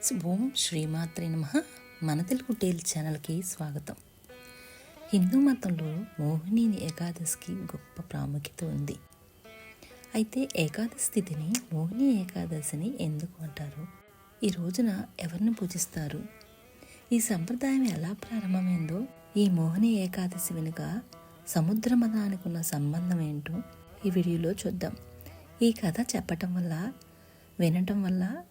ఓం శ్రీమాత్రి నమ. మన తెలుగు టేల్ ఛానల్కి స్వాగతం. హిందూ మతంలో మోహిని ఏకాదశికి గొప్ప ప్రాముఖ్యత ఉంది. అయితే ఏకాదశి తిథిని మోహిని ఏకాదశిని ఎందుకు అంటారు? ఈ రోజున ఎవరిని పూజిస్తారు? ఈ సంప్రదాయం ఎలా ప్రారంభమైందో ఈ మోహిని ఏకాదశి వెనుక సముద్ర మతానికి ఉన్న సంబంధం ఏంటో ఈ వీడియోలో చూద్దాం. ఈ కథ చెప్పటం వల్ల వినటం వల్ల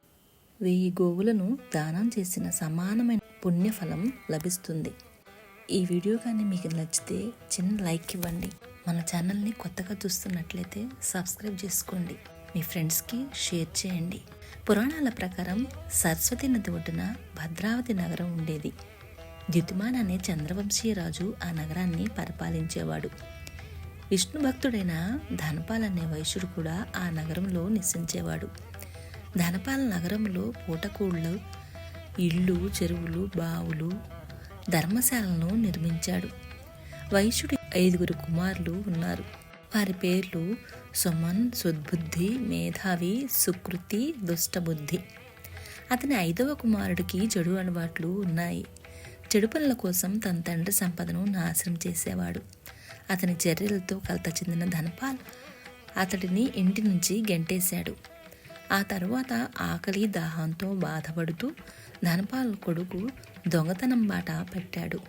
వెయ్యి గోవులను దానం చేసిన సమానమైన పుణ్యఫలం లభిస్తుంది. ఈ వీడియో కానీ మీకు నచ్చితే చిన్న లైక్ ఇవ్వండి. మన ఛానల్ని కొత్తగా చూస్తున్నట్లయితే సబ్స్క్రైబ్ చేసుకోండి. మీ ఫ్రెండ్స్కి షేర్ చేయండి. పురాణాల ప్రకారం సరస్వతి నది ఒడ్డున భద్రావతి నగరం ఉండేది. ద్యుతిమాన్ అనే చంద్రవంశీయ రాజు ఆ నగరాన్ని పరిపాలించేవాడు. విష్ణు భక్తుడైన ధనపాల్ అనే వైశ్యుడు కూడా ఆ నగరంలో నివసించేవాడు. ధనపాల నగరంలో పూటకూళ్ళు ఇళ్ళు చెరువులు బావులు ధర్మశాలను నిర్మించాడు. వైశ్యుడి ఐదుగురు కుమారులు ఉన్నారు. వారి పేర్లు సుమన్ సుద్బుద్ధి మేధావి సుకృతి దుష్టబుద్ధి. అతని ఐదవ కుమారుడికి చెడు అలవాట్లు ఉన్నాయి. చెడు పనుల కోసం తన తండ్రి సంపదను నాశనం చేసేవాడు. అతని చర్యలతో కలత చెందిన ధనపాల్ అతడిని ఇంటి నుంచి గెంటేశాడు. ఆ తరువాత ఆకలి దాహంతో బాధపడుతూ ధనపాల్ కొడుకు దొంగతనం బాట పెట్టాడు.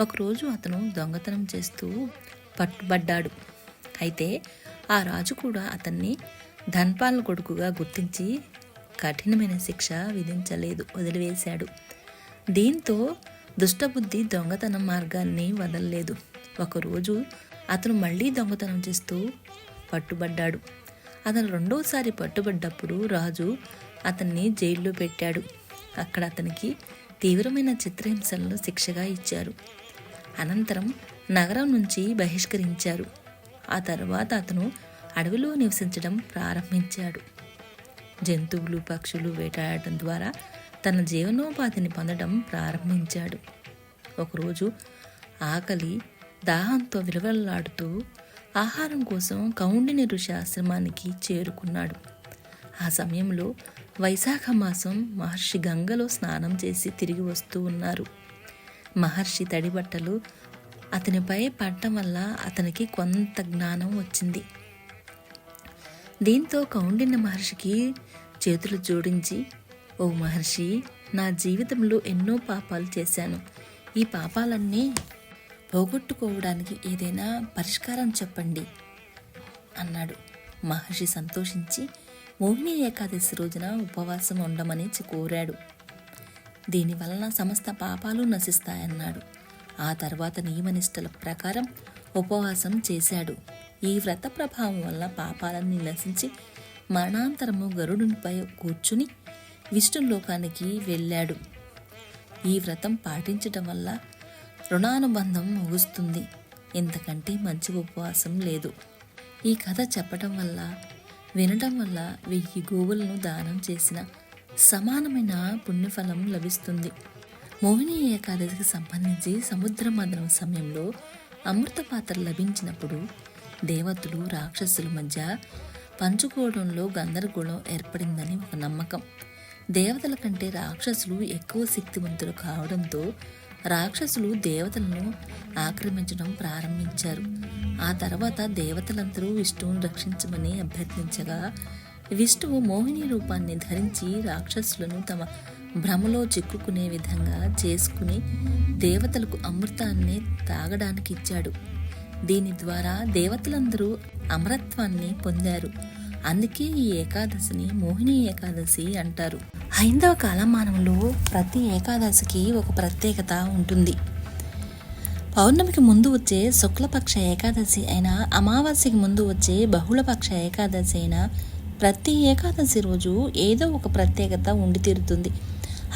ఒకరోజు అతను దొంగతనం చేస్తూ పట్టుబడ్డాడు అయితే ఆ రాజు కూడా అతన్ని ధన్పాల్ కొడుకుగా గుర్తించి కఠినమైన శిక్ష విధించలేదు వదిలివేశాడు. దీంతో దుష్టబుద్ధి దొంగతనం మార్గాన్ని వదలలేదు. ఒకరోజు అతను మళ్ళీ దొంగతనం చేస్తూ పట్టుబడ్డాడు. అతను రెండోసారి పట్టుబడ్డప్పుడు రాజు అతన్ని జైల్లో పెట్టాడు. అక్కడ అతనికి తీవ్రమైన చిత్రహింసలను శిక్షగా ఇచ్చారు. అనంతరం నగరం నుంచి బహిష్కరించారు. ఆ తర్వాత అతను అడవిలో నివసించడం ప్రారంభించాడు. జంతువులు పక్షులు వేటాడటం ద్వారా తన జీవనోపాధిని పొందడం ప్రారంభించాడు. ఒకరోజు ఆకలి దాహంతో విలువలాడుతూ ఆహారం కోసం కౌండిని ఋషి ఆశ్రమానికి చేరుకున్నాడు. ఆ సమయంలో వైశాఖ మాసం మహర్షి గంగలో స్నానం చేసి తిరిగి వస్తూ ఉన్నారు. మహర్షి తడి బట్టలు అతనిపై పడటం వల్ల అతనికి కొంత జ్ఞానం వచ్చింది. దీంతో కౌండిన్య మహర్షికి చేతులు జోడించి ఓ మహర్షి నా జీవితంలో ఎన్నో పాపాలు చేశాను. ఈ పాపాలన్నీ పోగొట్టుకోవడానికి ఏదైనా పరిష్కారం చెప్పండి అన్నాడు. మహర్షి సంతోషించి మోహిని ఏకాదశి రోజున ఉపవాసం ఉండమని కోరాడు. దీనివలన సమస్త పాపాలు నశిస్తాయన్నాడు. ఆ తర్వాత నియమనిష్టల ప్రకారం ఉపవాసం చేశాడు. ఈ వ్రత ప్రభావం వల్ల పాపాలన్నీ నశించి మరణాంతరము గరుడునిపై కూర్చుని విష్ణులోకానికి వెళ్ళాడు. ఈ వ్రతం పాటించటం వల్ల రుణానుబంధం ముగుస్తుంది. ఇంతకంటే మంచి ఉపవాసం లేదు. ఈ కథ చెప్పటం వల్ల వినటం వల్ల వెయ్యి గోవులను దానం చేసిన సమానమైన పుణ్యఫలం లభిస్తుంది. మోహిని ఏకాదశికి సంబంధించి సముద్ర మదనం సమయంలో అమృత పాత్ర లభించినప్పుడు దేవతలు రాక్షసుల మధ్య పంచుకోవడంలో గందరగోళం ఏర్పడిందని ఒక నమ్మకం. దేవతల కంటే రాక్షసులు ఎక్కువ శక్తివంతులు కావడంతో రాక్షసులు దేవతలను ఆక్రమించడం ప్రారంభించారు. ఆ తర్వాత దేవతలందరూ విష్ణువును రక్షించమని అభ్యర్థించగా విష్ణువు మోహిని రూపాన్ని ధరించి రాక్షసులను తమ భ్రమలో చిక్కుకునే విధంగా చేసుకుని దేవతలకు అమృతాన్ని తాగడానికి ఇచ్చాడు. దీని ద్వారా దేవతలందరూ అమరత్వాన్ని పొందారు. అందుకే ఈ ఏకాదశిని మోహిని ఏకాదశి అంటారు. హైందవ కాలమానంలో ప్రతి ఏకాదశికి ఒక ప్రత్యేకత ఉంటుంది. పౌర్ణమికి ముందు వచ్చే శుక్లపక్ష ఏకాదశి అయినా అమావాస్యకి ముందు వచ్చే బహుళపక్ష ఏకాదశి అయినా ప్రతి ఏకాదశి రోజు ఏదో ఒక ప్రత్యేకత ఉండి తీరుతుంది.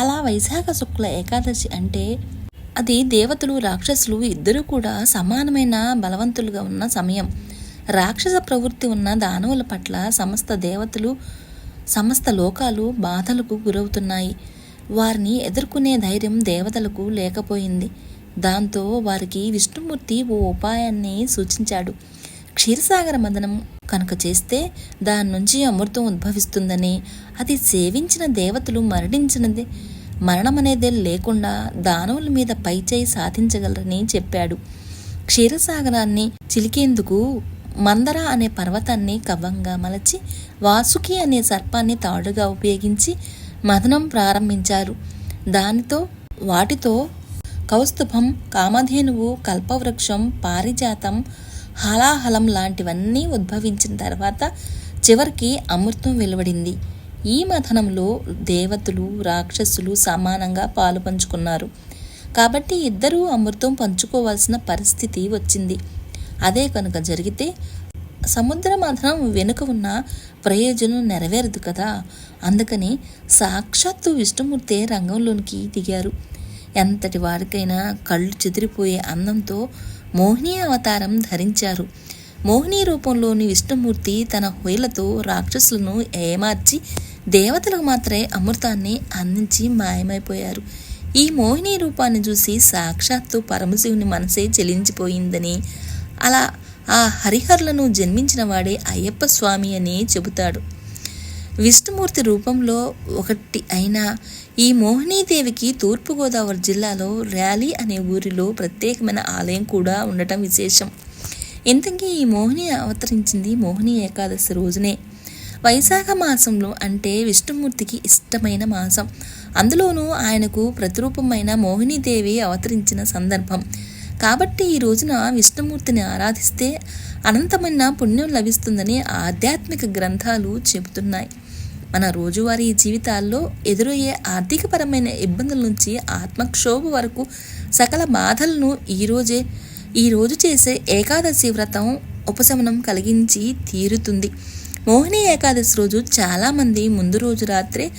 అలా వైశాఖ శుక్ల ఏకాదశి అంటే అది దేవతలు రాక్షసులు ఇద్దరూ కూడా సమానమైన బలవంతులుగా ఉన్న సమయం. రాక్షస ప్రవృత్తి ఉన్న దానవుల పట్ల సమస్త దేవతలు సమస్త లోకాలు బాధలకు గురవుతున్నాయి. వారిని ఎదుర్కొనే ధైర్యం దేవతలకు లేకపోయింది. దాంతో వారికి విష్ణుమూర్తి ఓ ఉపాయాన్ని సూచించాడు. క్షీరసాగర మదనం కనుక చేస్తే దాని నుంచి అమృతం ఉద్భవిస్తుందని అది సేవించిన దేవతలు మరణించినది మరణం అనేది లేకుండా దానవుల మీద పైచేయి సాధించగలరని చెప్పాడు. క్షీరసాగరాన్ని చిలికేందుకు మందర అనే పర్వతాన్ని కవ్వంగా మలచి వాసుకి అనే సర్పాన్ని తాడుగా ఉపయోగించి మదనం ప్రారంభించారు. దానితో వాటితో కౌస్తుభం కామధేనువు కల్పవృక్షం పారిజాతం హలాహలం లాంటివన్నీ ఉద్భవించిన తర్వాత చివరికి అమృతం వెలువడింది. ఈ మథనంలో దేవతలు రాక్షసులు సమానంగా పాలు పంచుకున్నారు కాబట్టి ఇద్దరూ అమృతం పంచుకోవాల్సిన పరిస్థితి వచ్చింది. అదే కనుక జరిగితే సముద్ర మథనం వెనుక ఉన్న ప్రయోజనం నెరవేరదు కదా. అందుకని సాక్షాత్తు విష్ణుమూర్తే రంగంలోనికి దిగారు. ఎంతటి వారికైనా కళ్ళు చెదిరిపోయే అందంతో మోహిని అవతారం ధరించారు. మోహిని రూపంలోని విష్ణుమూర్తి తన హొయలతో రాక్షసులను ఏమార్చి దేవతలకు మాత్రమే అమృతాన్ని అందించి మాయమైపోయారు. ఈ మోహిని రూపాన్ని చూసి సాక్షాత్తు పరమశివుని మనసే చెలించిపోయిందని అలా ఆ హరిహరులను జన్మించిన వాడే అయ్యప్ప స్వామి అని చెబుతాడు. విష్ణుమూర్తి రూపంలో ఒకటి అయిన ఈ మోహినీదేవికి తూర్పుగోదావరి జిల్లాలో ర్యాలీ అనే ఊరిలో ప్రత్యేకమైన ఆలయం కూడా ఉండటం విశేషం. ఇంతకీ ఈ మోహిని అవతరించింది మోహిని ఏకాదశి రోజునే. వైశాఖ మాసంలో అంటే విష్ణుమూర్తికి ఇష్టమైన మాసం. అందులోనూ ఆయనకు ప్రతిరూపమైన మోహినీదేవి అవతరించిన సందర్భం. కాబట్టి ఈ రోజున విష్ణుమూర్తిని ఆరాధిస్తే అనంతమైన పుణ్యం లభిస్తుందని ఆధ్యాత్మిక గ్రంథాలు చెబుతున్నాయి. మన రోజువారీ జీవితాల్లో ఎదురయ్యే ఆర్థికపరమైన ఇబ్బందుల నుంచి ఆత్మక్షోభ వరకు సకల బాధలను ఈరోజే ఈరోజు చేసే ఏకాదశి వ్రతం ఉపశమనం కలిగించి తీరుతుంది. మోహిని ఏకాదశి రోజు చాలామంది ముందు రోజు రాత్రే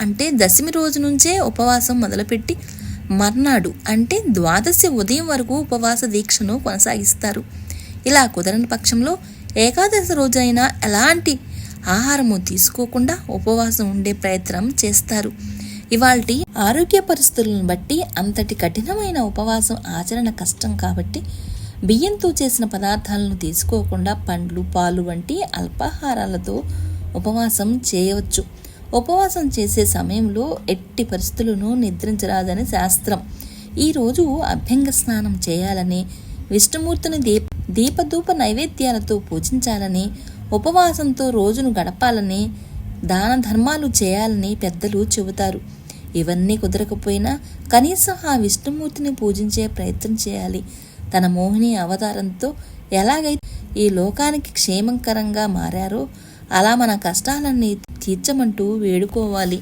అంటే దశమి రోజు నుంచే ఉపవాసం మొదలుపెట్టి మర్నాడు అంటే ద్వాదశి ఉదయం వరకు ఉపవాస దీక్షను కొనసాగిస్తారు. ఇలా కుదరని పక్షంలో ఏకాదశి రోజైనా ఎలాంటి ఆహారము తీసుకోకుండా ఉపవాసం ఉండే ప్రయత్నం చేస్తారు. ఇవాల్టి ఆరోగ్య పరిస్థితులను బట్టి అంతటి కఠినమైన ఉపవాసం ఆచరణ కష్టం కాబట్టి బియ్యంతో చేసిన పదార్థాలను తీసుకోకుండా పండ్లు పాలు వంటి అల్పాహారాలతో ఉపవాసం చేయవచ్చు. ఉపవాసం చేసే సమయంలో ఎట్టి పరిస్థితులను నిద్రించరాదని శాస్త్రం. ఈరోజు అభ్యంగ స్నానం చేయాలని విష్ణుమూర్తిని దీప దీపధూప నైవేద్యాలతో పూజించాలని ఉపవాసంతో రోజును గడపాలని దాన ధర్మాలు చేయాలని పెద్దలు చెబుతారు. ఇవన్నీ కుదరకపోయినా కనీసం ఆ విష్ణుమూర్తిని పూజించే ప్రయత్నం చేయాలి. తన మోహిని అవతారంతో ఎలాగైతే ఈ లోకానికి క్షేమంకరంగా మారారో అలా మన కష్టాలన్నీ తీర్చమంటూ వేడుకోవాలి.